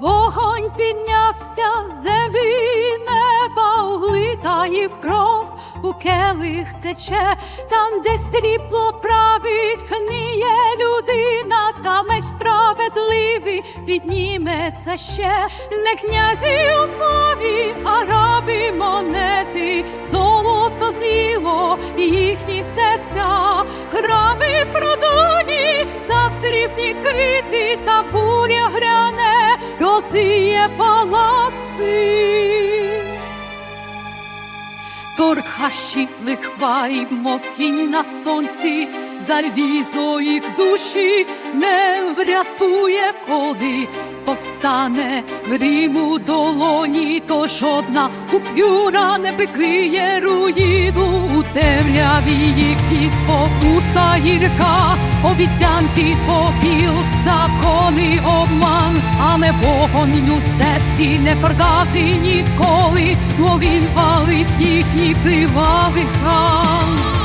Вогонь піднявся з землі, неба углитає в кров, у келих тече, там, де срібло править, книє людина, та меч справедливий підніметься ще, не князі у славі, а раби монети, золото з'їло їхні серця, храми продуні, засрібні квіти та буря гряне, розіє палаци. Торгаші ликвай, мов тінь на сонці, залізо їх душі не врятує, коли повстане грім у долоні, то жодна купюра не прикриє руїну у і спокуса гірка, обіцянки попіл, закони обман, але вогонь у серці не продати ніколи, бо він палить їхній кривавий храм.